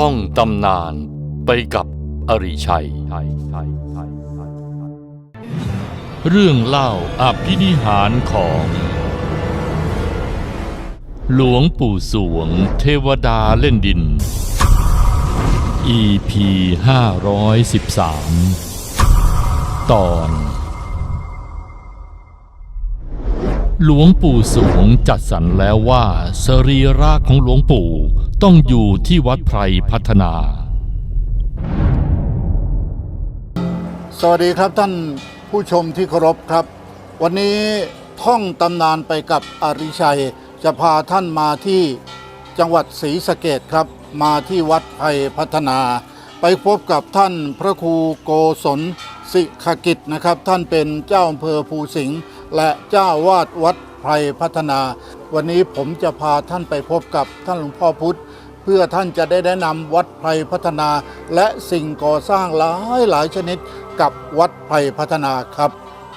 ท่องตำนานไปกับอริชัย เรื่องเล่าอภินิหารของ หลวงปู่สวงเทวดาเล่นดิน EP 513 ตอน หลวงปู่สวงจัดสรรแล้วว่า สรีระของหลวงปู่ ต้องอยู่ที่วัดไพรพัฒนา สวัสดีครับท่านผู้ชมที่เคารพครับ วันนี้ท่องตำนานไปกับอริชัย จะพาท่านมาที่จังหวัดศรีสะเกดครับ มาที่วัดไผ่พัฒนา ไปพบกับท่านพระครูโกศลสิขกิจนะครับ ท่านเป็นเจ้าอำเภอภูสิงห์และเจ้าวาดวัดไผ่พัฒนา วันนี้ผมจะพาท่านไปพบกับท่านหลวงพ่อพุธ เพื่อท่านจะได้แนะนำวัดไพรพัฒนา และสิ่งก่อสร้างหลายหลายชนิดกับวัดไพรพัฒนาครับ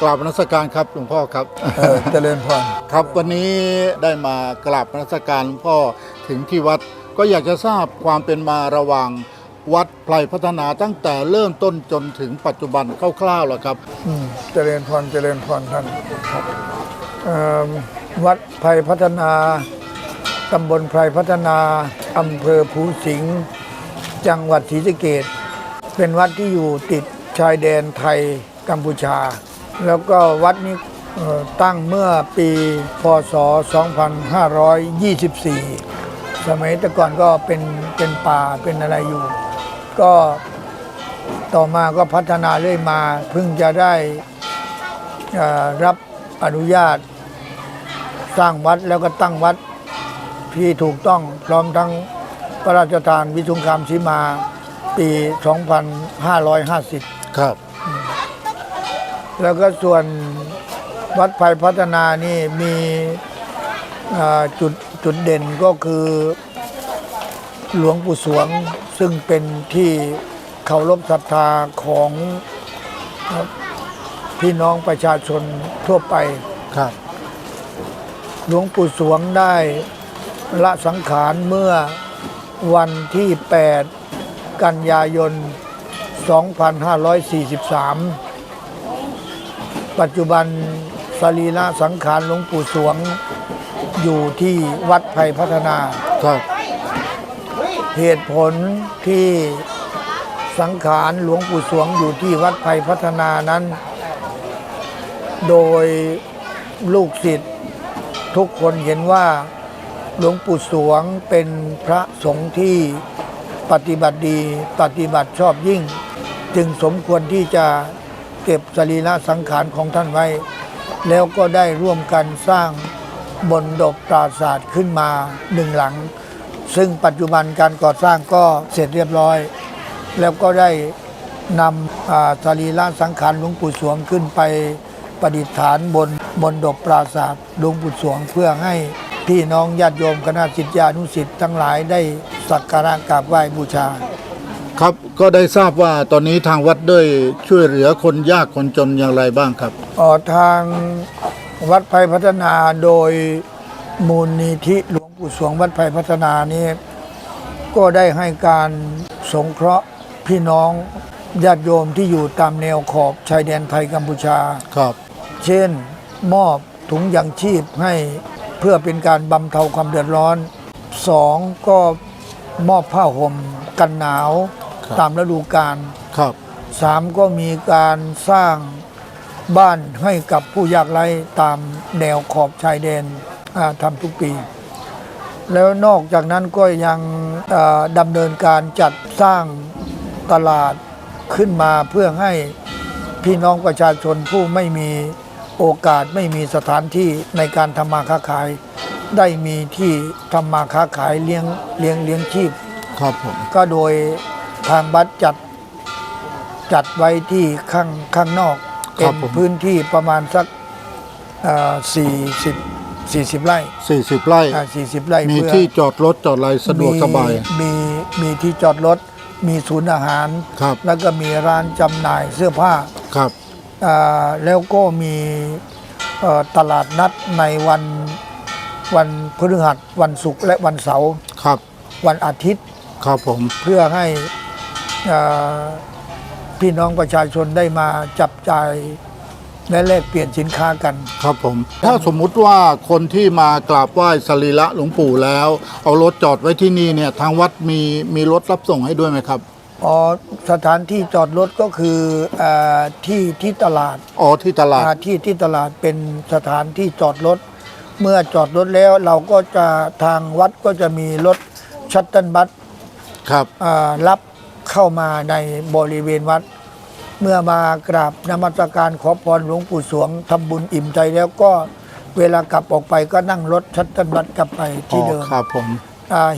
กราบนมัสการครับหลวงพ่อครับเออเจริญพรครับวันนี้ได้มากราบนมัสการหลวงพ่อถึงที่วัดก็อยากจะทราบความเป็นมาระหว่างวัดไพรพัฒนาตั้งแต่เริ่มต้นจนถึงปัจจุบันคร่าวๆแล้วครับอืมเจริญพรเจริญพรท่านเอ่อวัดไพรพัฒนา ตำบลไพรพัฒนา อำเภอภูสิงห์ จังหวัดศรีสะเกดเป็นวัดที่อยู่ติดชายแดนไทยกัมพูชา แล้วก็วัดนี้ตั้งเมื่อปีพศ 2524 สมัยแต่ก่อนก็เป็นเป็นป่าเป็นอะไรอยู่ ก็ต่อมาก็พัฒนาเรื่อยมาเพิ่งจะได้รับอนุญาต สร้างวัดแล้วก็ตั้งวัด ที่ถูกต้องพร้อมทั้งพระราชทานวิสุงคามสีมาปี 2550 ครับ แล้วก็ส่วนวัดไผ่พัฒนานี่มีเอ่อจุดจุดเด่นก็คือหลวงปู่สวงซึ่งเป็นที่เคารพศรัทธาของเอ่อพี่น้องประชาชนทั่วไป ครับ หลวงปู่สวงได้ ละสังขารเมื่อวันที่ 8 กันยายน 2543 ปัจจุบันสรีระสังขารหลวงปู่สวง อยู่ที่วัดไผ่พัฒนา ครับ เหตุผลที่สังขารหลวงปู่สวงอยู่ที่วัดไผ่พัฒนานั้น โดยลูกศิษย์ทุกคนเห็นว่า หลวงปู่สวงเป็นพระสงฆ์ที่ปฏิบัติดี ปฏิบัติชอบยิ่ง จึงสมควรที่จะเก็บสรีระสังขารของท่านไว้ แล้วก็ได้ร่วมกันสร้างบนดบปราศาสตร์ขึ้นมาหนึ่งหลัง ซึ่งปัจจุบันการก่อสร้างก็เสร็จเรียบร้อย แล้วก็ได้นำสรีระสังขารหลวงปู่สวงขึ้นไปประดิษฐานบนบนดบปราศาสตร์หลวงปู่สวงเพื่อให้ พี่น้องญาติโยมคณะสิทธิานุสิทธิ์ทั้งหลายได้สักการะกราบไหว้บูชา ครับก็ได้ทราบว่าตอนนี้ทางวัดได้ช่วยเหลือคนยากคนจนอย่างไรบ้างครับ ออกทางวัดไผ่พัฒนาโดยมูลนิธิหลวงปู่สวงวัดไผ่พัฒนานี้ ก็ได้ให้การสงเคราะห์พี่น้องญาติโยมที่อยู่ตามแนวขอบชายแดนไทยกัมพูชา ครับ เช่นมอบถุงยังชีพให้ เพื่อเป็นการบำเทาความเดือดร้อนสองก็มอบผ้าห่มกันหนาวครับ ตามฤดูกาลครับสามก็มีการสร้างบ้านให้กับผู้ยากไร้ตามแนวขอบชายแดนอ่าทำทุกปี แล้วนอกจากนั้นก็ยังเอ่อดำเนินการจัดสร้างตลาดขึ้นมาเพื่อให้พี่น้องประชาชนผู้ไม่มี โอกาสไม่มีสถานที่ในการทำมาค้าขาย ได้มีที่ทำมาค้าขายเลี้ยงเลี้ยงเลี้ยงชีพ ครับผม ก็โดยทางบัตรจัดจัดไว้ที่ข้างข้างนอกคเป็รับนผม พื้นที่ประมาณสักสี่สิบสี่สิบไร่40 ไร่ สี่สิบไร่มีเพื่อที่จอดรถจอดอะไรสะดวกสบายมีมีมีที่จอดรถ มีศูนย์อาหาร ครับ แล้วก็มีร้านจำหน่ายเสื้อผ้า ครับอ่า แล้วก็มีเอ่อตลาดนัดในวันวันพฤหัสวันศุกร์และวันเสาร์ครับ วันอาทิตย์ครับผมเพื่อให้อ่าพี่น้องประชาชนได้มาจับจ่ายและแลกเปลี่ยนสินค้ากัน ครับผม ถ้าสมมุติว่าคนที่มากราบไหว้สรีระหลวงปู่แล้ว เอารถจอดไว้ที่นี่เนี่ยทางวัดมีมีรถรับส่งให้ด้วยไหมครับ อ๋อสถานที่จอดรถก็คืออาที่ที่ตลาดอ๋อที่ตลาด อ่าที่ที่ตลาดเป็นสถานที่จอดรถ เมื่อจอดรถแล้วเราก็จะทางวัดก็จะมีรถชัตเติลบัส ครับ อ่ารับเข้ามาในบริเวณวัด เมื่อมากราบนมัสการขอพรหลวงปู่สวงทำบุญอิ่มใจแล้วก็เวลากลับออกไปก็นั่งรถชัตเติลบัสกลับไปอ๋ที่อเดิมครับผมอ่า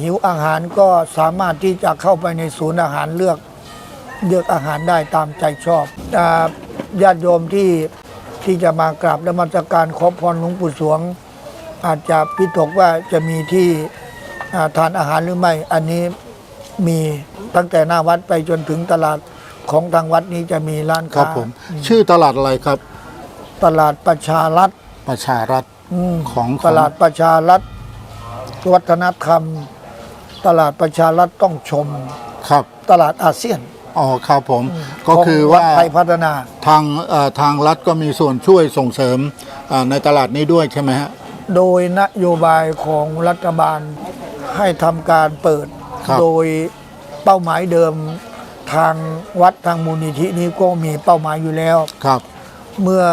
หิวอาหารก็สามารถที่จะเข้าไปในศูนย์อาหารเลือกเลือกอาหารได้ตามใจชอบอาญาติโยมที่ที่จะมากราบนมัสการขอพรหลวงปู่สวง อาจจะพิตกว่าจะมีที่อ่าทานอาหารหรือไม่ อันนี้มีตั้งแต่หน้าวัดไปจนถึงตลาดของทางวัดนี้จะมีร้านครับค้าผม ชื่อตลาดอะไรครับ ตลาดประชารัฐประชารัฐอืมของตลาดประชารัฐ วัฒนธรรม ตลาดประชารัฐต้องชม ครับตลาดอาเซียนอ๋อครับผมก็คือของว่าดไทยพัฒนาทางเอ่อทางรัฐก็มีส่วนช่วยส่งเสริมอ่าในตลาดนี้ด้วยใช่ไหมฮะโดยนโยบายของรัฐบาลให้ทำการเปิดครับโดยเป้าหมายเดิมทางวัดทางมูลนิธินี้ก็มีเป้าหมายอยู่แล้วครับ เมื่อ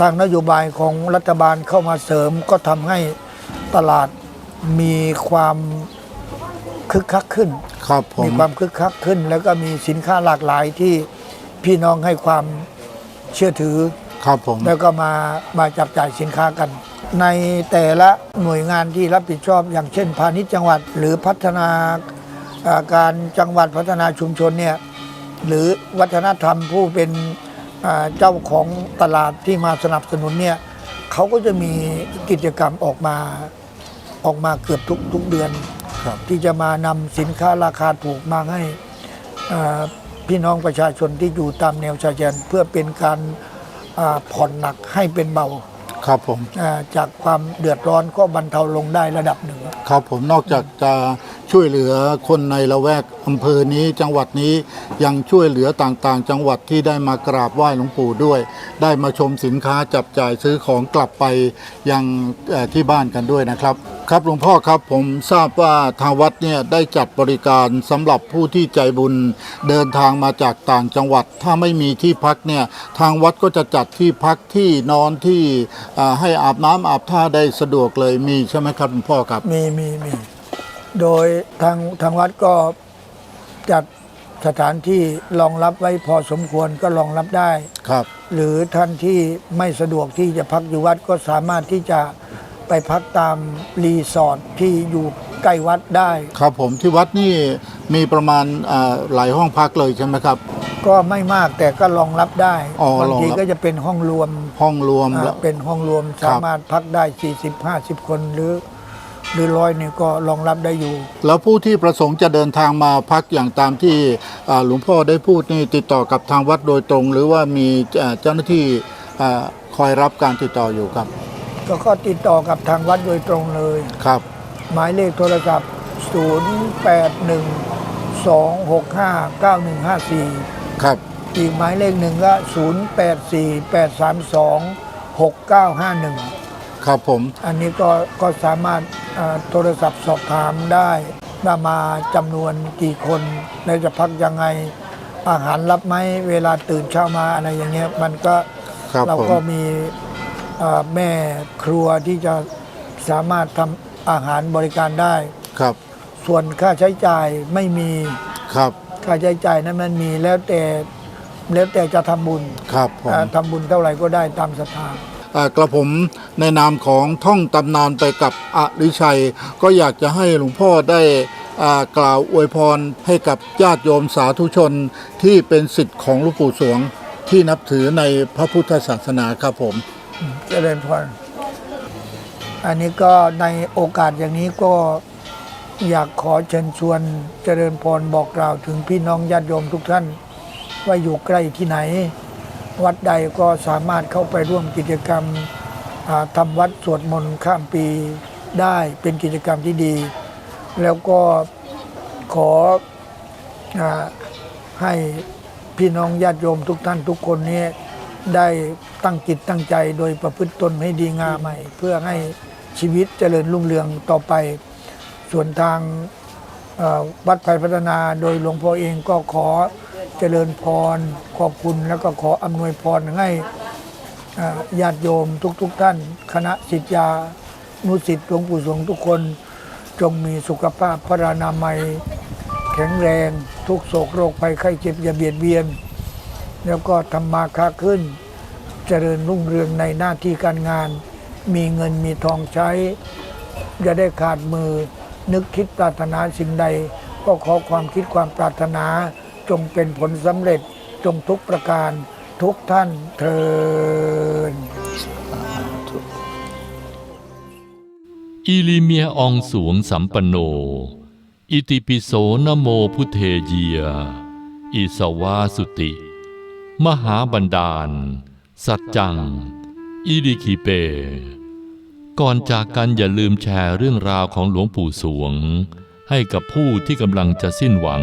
ทางนโยบายของรัฐบาลเข้ามาเสริมก็ทำให้ ตลาดมีความคึกคักขึ้น ครับผมมีความคึกคักขึ้น แล้วก็มีสินค้าหลากหลายที่พี่น้องให้ความเชื่อถือ ครับผม แล้วก็มามาจับจ่ายสินค้ากัน ในแต่ละหน่วยงานที่รับผิดชอบ อย่างเช่น พาณิชย์จังหวัด หรือพัฒนาอ่าการจังหวัดพัฒนาชุมชนเนี่ยหรือวัฒนธรรมผู้เป็นอ่าเจ้าของตลาดที่มาสนับสนุนเนี่ย เขาก็จะมีกิจกรรมออกมาออกมาเกือบทุกทุกเดือน ครับที่จะมานำสินค้าราคาถูกมาให้อ่าพี่น้องประชาชนที่อยู่ตามแนวชายแดนเพื่อเป็นการอ่าผ่อนหนักให้เป็นเบาครับผม อ่าจากความเดือดร้อนก็บรรเทาลงได้ระดับหนึ่ง ครับผมนอกจากจะ ช่วยเหลือคนในละแวกอำเภอนี้จังหวัดนี้ยังช่วยเหลือต่างๆ จังหวัดที่ได้มากราบไหว้หลวงปู่ด้วย ได้มาชมสินค้าจับจ่ายซื้อของกลับไปยังที่บ้านกันด้วยนะครับ ครับหลวงพ่อครับผมทราบว่าทางวัดเนี่ยได้จัดบริการสำหรับผู้ที่ใจบุญเดินทางมาจากต่างจังหวัด ถ้าไม่มีที่พักเนี่ยทางวัดก็จะจัดที่พักที่นอนที่ให้อาบน้ำอาบท่าได้สะดวกเลยมีใช่ไหมครับหลวงพ่อครับมีมีมี โดยทางทางวัดก็จัดสถานที่รองรับไว้พอสมควรก็รองรับได้ ครับ หรือท่านที่ไม่สะดวกที่จะพักอยู่วัดก็สามารถที่จะไปพักตามรีสอร์ทที่อยู่ใกล้วัดได้ ครับผมที่วัดนี่มีประมาณอ่าหลายห้องพักเลยใช่ไหมครับ ก็ไม่มากแต่ก็รองรับได้อ๋อบางทีรองรับ ก็จะเป็นห้องรวมห้องรวมอ่าแล้ว เป็นห้องรวมครับสามารถพักได้ 40 50 คนหรือ หรือร้อยเนี่ยก็รองรับได้อยู่ แล้วผู้ที่ประสงค์จะเดินทางมาพักอย่างตามที่อ่าหลวงพ่อได้พูดนี่ติดต่อกับทางวัดโดยตรง หรือว่ามีอ่าเจ้าหน้าที่อ่าคอยรับการติดต่ออยู่ครับ ก็ข้อติดต่อกับทางวัดโดยตรงเลยครับ หมายเลขโทรศัพท์ 081 265 9154 ครับ อีกหมายเลขหนึ่งก็ 084 832 6951 ครับผม อันนี้ก็ก็สามารถอ่าโทรศัพท์สอบถามได้ว่ามาจำนวนกี่คนแล้วจะพักยังไง อาหารรับไหมเวลาตื่นเช้ามาอะไรอย่างเงี้ยมันก็ครับเราผมก็มีอ่าแม่ครัวที่จะสามารถทำอาหารบริการได้ครับ ส่วนค่าใช้จ่ายไม่มีครับค่าใช้จ่ายนั้นมันมีแล้วแต่แล้วแต่จะทำบุญครับผมอ่าทำบุญเท่าไหร่ก็ได้ตามศรัทธาอ่า กระผมในนามของท่องตำนานไปกับอริชัย ก็อยากจะให้หลวงพ่อได้กล่าวอวยพรให้กับญาติโยมสาธุชนที่เป็นสิทธิ์ของหลวงปู่สวงที่นับถือในพระพุทธศาสนาครับผม เจริญพร อันนี้ก็ในโอกาสอย่างนี้ก็อยากขอเชิญชวนเจริญพรบอกกล่าวถึงพี่น้องญาติโยมทุกท่าน ว่าอยู่ใกล้ที่ไหน วัดใดก็สามารถเข้าไปร่วมกิจกรรมทำวัดสวดมนต์ข้ามปีได้เป็นกิจกรรมที่ดี แล้วก็ขออให้พี่น้องญาติโยมทุกท่านทุกคนนี้ได้ตั้งจิตตั้งใจโดยประพฤติตนให้ดีงามใหม่ เพื่อให้ชีวิตเจริญรุ่งเรืองต่อไป ส่วนทางวัดไผ่พัฒนาโดยหลวงพ่อเองก็ขอ เจริญพร ขอบคุณแล้วก็ขออำนวยพรให้ญาติโยมทุกๆทท่าน คณะสิทธยานุสิทธิหลวงปู่สวงทุกคนจงมีสุขภาพพรานามัย แข็งแรง ทุกโศกโรคภัยไข้เจ็บอย่าเบียดเบียน แล้วก็ทำมาค้าขึ้น เจริญรุ่งเรืองในหน้าที่การงาน มีเงินมีทองใช้ อย่าได้ขาดมือนึกคิดปรารถนาสิ่งใด ก็ขอความคิดความปรารถนา จงเป็นผลสำเร็จจงทุกประการทุกท่านเทินอิลิเมียอองสวงสัมปโน อิติปิโสนโมพุทเทเยีย อิสวาสุติ มหาบันดาล สัจจัง อิริคิเป ก่อนจากกันอย่าลืมแชร์เรื่องราวของหลวงปู่สวง ให้กับผู้ที่กำลังจะสิ้นหวัง